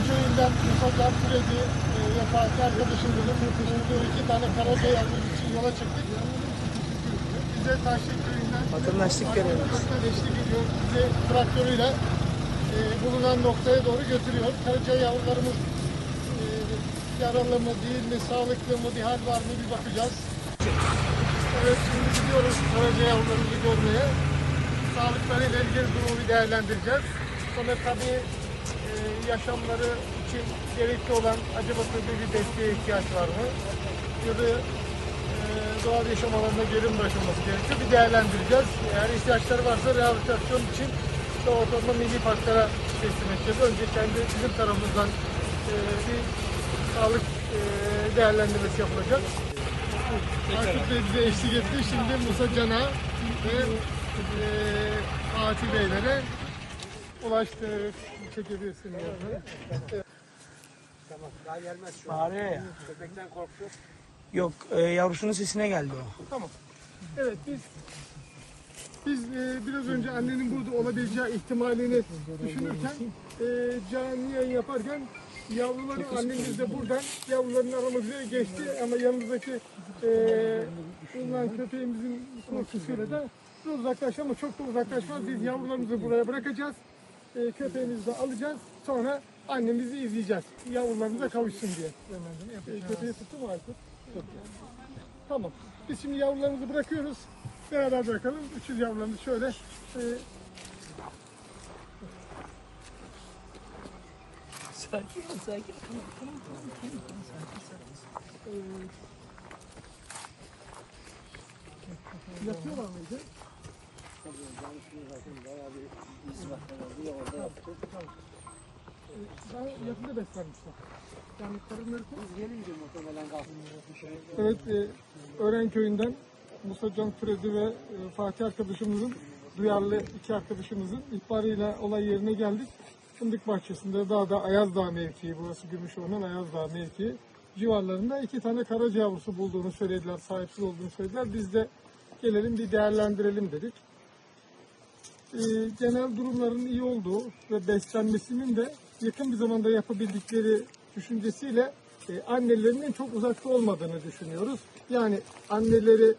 Öğrenköy'ünden Mustafa Süreci e, Fatih arkadaşımızın bulunduğu iki tane karaca yavrusu için yola çıktık. Bize Taşlık Köyü'nden Vatandaşlık görevimiz. Eşlik ediyor. Bizi traktörüyle e, bulunan noktaya doğru götürüyor. Karaca yavrularımız e, yaralı mı değil mi, sağlıklı mı, bir hal var mı bir bakacağız. Evet şimdi gidiyoruz Karaca yavrularımızı görmeye. Sağlıklarıyla ilgili durumu bir değerlendireceğiz. Sonra tabii yaşamları için gerekli olan acaba türlü bir desteğe ihtiyaç var mı? Ya da e, doğal yaşam alanına geri mi bırakılması gerekiyor? Bir değerlendireceğiz. Eğer ihtiyaçları varsa rehabilitasyon için işte ortamda milli parklara teslim edeceğiz. Önce kendi bizim tarafımızdan e, bir sağlık e, değerlendirmesi yapılacak. Aykut Bey bize eşlik etti. Şimdi Musa Can'a ve e, Fatih Beylere ulaştık. Çekebilirsin. Yani. Bağırıyor ya. Yok e, yavrusunun sesine geldi o. Tamam. Evet biz biz e, biraz önce annenin burada olabileceği ihtimalini düşünürken e, canlı yayın yaparken yavruları annemiz de buradan yavruların aramızda geçti ama yanımızdaki e, bulunan köpeğimizin korkusuyla da uzaklaştı ama çok da uzaklaşmaz. Biz yavrularımızı buraya bırakacağız. E, köpeğimizi de alacağız. Sonra annemizi izleyeceğiz. Yavrularımıza kavuşsun diye. E, köpeği tuttu mu Aykut? Tuttu. Tamam. Biz şimdi yavrularımızı bırakıyoruz. Beraber bırakalım. 300 yavrularımız şöyle. E, Sakin ol sakin. yatıyorlar mıydı? Ben yakında. Yani karınları çok Gelince muhtemelen kalsın. Evet, e, Ören Köyü'nden Musa Can Türedi ve e, Fatih arkadaşımızın, duyarlı iki arkadaşımızın ihbarıyla olay yerine geldik. Fındık Bahçesi'nde dağda Ayazdağ mevkii, burası Gümüşova'nın Ayazdağ mevkii civarlarında iki tane karaca yavrusu bulduğunu söylediler, sahipsiz olduğunu söylediler. Biz de gelelim bir değerlendirelim dedik. E, genel durumların iyi olduğu ve beslenmesinin de yakın bir zamanda yapabildikleri düşüncesiyle e, annelerinin çok uzakta olmadığını düşünüyoruz. Yani anneleri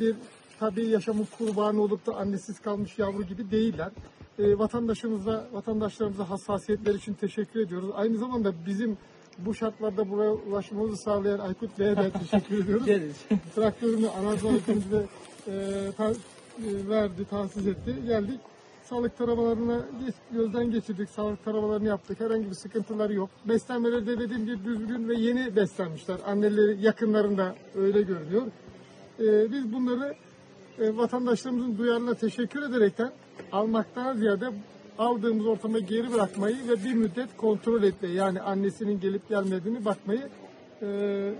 bir tabii yaşamın kurbanı olup da annesiz kalmış yavru gibi değiller. E, vatandaşımıza, vatandaşlarımıza hassasiyetler için teşekkür ediyoruz. Aynı zamanda bizim bu şartlarda buraya ulaşmamızı sağlayan Aykut Bey'e de teşekkür ediyoruz. Traktörünü Anadolu ülkemizde e, ta- e, verdi, tahsis etti. Geldik. Sağlık taramalarına geç- gözden geçirdik. Sağlık taramalarını yaptık. Herhangi bir sıkıntıları yok. Beslenmeleri de dediğim gibi düzgün ve yeni beslenmişler. Anneleri yakınlarında öyle görünüyor. E, biz bunları e, vatandaşlarımızın duyarlılığına teşekkür ederekten almaktan ziyade aldığımız ortama geri bırakmayı ve bir müddet kontrol etmeyi yani annesinin gelip gelmediğini bakmayı e,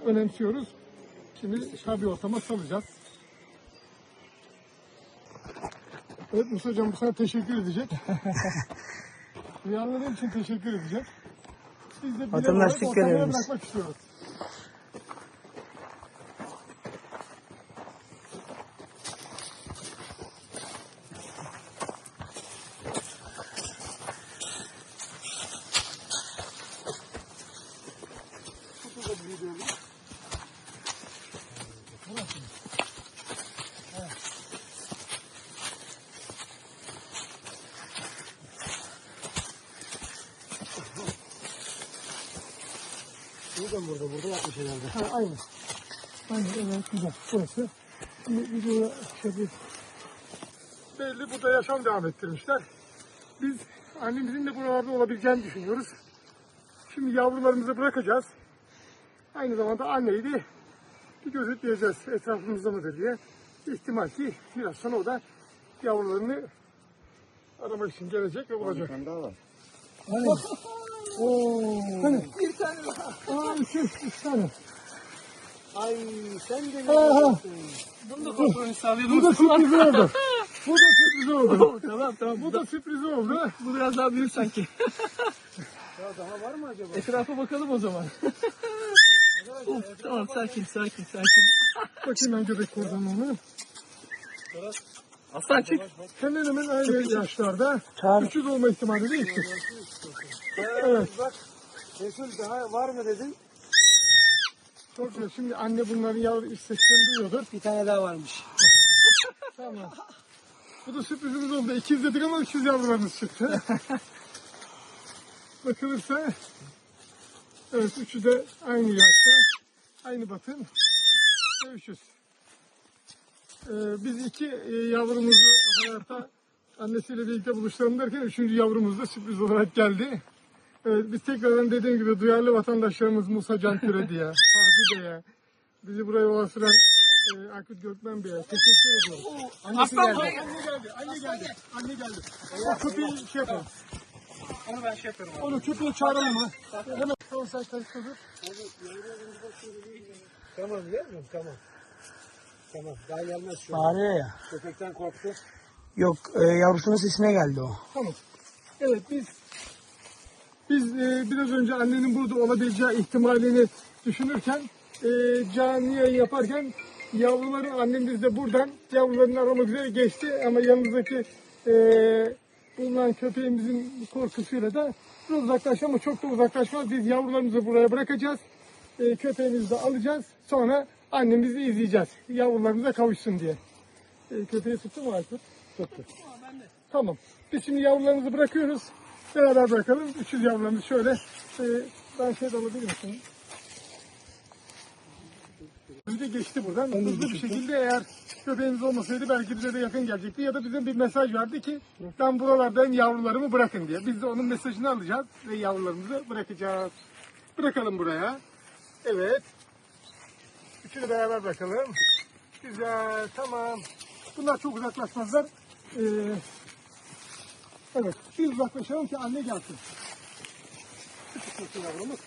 önemsiyoruz. Şimdi tabi ortama salacağız. Evet Musa Hocam bu sana teşekkür edecek. Duyarlılığın için teşekkür edecek. Biz de Vatandaşlık olarak görevimiz. bırakmak istiyoruz. Buradan burada, burada yapmış herhalde. Ha, aynı. Aynı evet güzel. Burası. Şimdi videoya şey bir... Belli burada yaşam devam ettirmişler. Biz annemizin de buralarda olabileceğini düşünüyoruz. Şimdi yavrularımızı bırakacağız. Aynı zamanda anneyi de bir gözetleyeceğiz etrafımızda mıdır diye. İhtimal ki biraz sonra o da yavrularını aramak için gelecek ve bulacak. tane daha var. Oo. Hani? Bir tane daha. Aa, üç, üç, üç tane. Ay sen de Aha. Bunu da kontrolünü Bu sağlayalım. da sürpriz oldu. Bu da sürpriz oldu. tamam tamam. Bu da sürpriz oldu. Bu biraz daha büyük sanki. Ya daha var mı acaba? Etrafa bakalım o zaman. of, tamam sakin sakin sakin. Bakayım ben göbek kordonunu. Aslan çık. Hemen hemen aynı yaşlarda. 300 olma ihtimali değil ki. Evet. Resul daha var mı dedin? Çok güzel. Şimdi anne bunların yavru iç seslerini duyuyordur. Bir tane daha varmış. Tamam. Bu da sürprizimiz oldu. İkiz dedik ama üçüz yavrularımız çıktı. Bakılırsa evet üçü de aynı yaşta. Aynı batın. Ee, biz iki e, yavrumuzu hayata annesiyle birlikte buluşturalım derken üçüncü yavrumuz da sürpriz olarak geldi. Evet, biz tekrardan dediğim gibi duyarlı vatandaşlarımız Musa Can Türedi'ye, Fahri Bey'e, bizi buraya ulaştıran e, Akut Gökmen Bey'e teşekkür ediyoruz. Annesi geldi. Anne geldi. Anne geldi. Anne geldi. O köpeği şey yapalım. Onu ben şey yapıyorum. Onu köpeği çağıralım mı? Hemen tamam kayıtta dur. Tamam yavrum tamam. Tamam daha gelmez şu an. Bağırıyor ya. Köpekten korktu. Yok e, yavrusunun sesine geldi o. Tamam. Evet biz biz e, biraz önce annenin burada olabileceği ihtimalini düşünürken e, yayın yaparken yavruların annem biz de buradan yavrularını aramak üzere geçti ama yanımızdaki e, bulunan köpeğimizin korkusuyla da biraz uzaklaştı ama çok da uzaklaşmaz. Biz yavrularımızı buraya bırakacağız. E, köpeğimizi de alacağız. Sonra annemizi izleyeceğiz. Yavrularımıza kavuşsun diye. E, köpeği tuttu mu Aykut? Tuttu. Tamam. Biz şimdi yavrularımızı bırakıyoruz. Beraber bırakalım. 300 yavrularımız şöyle. E, ben şey de alabilir miyim? Önce geçti buradan. Hızlı bir şekilde eğer köpeğimiz olmasaydı belki bize de yakın gelecekti. Ya da bize bir mesaj verdi ki ben buralardan yavrularımı bırakın diye. Biz de onun mesajını alacağız ve yavrularımızı bırakacağız. Bırakalım buraya. Evet. Üçünü beraber bırakalım. Güzel. Tamam. Bunlar çok uzaklaşmazlar. Ee, evet. Bir uzaklaşalım ki anne gelsin. Olsun yavrumuz.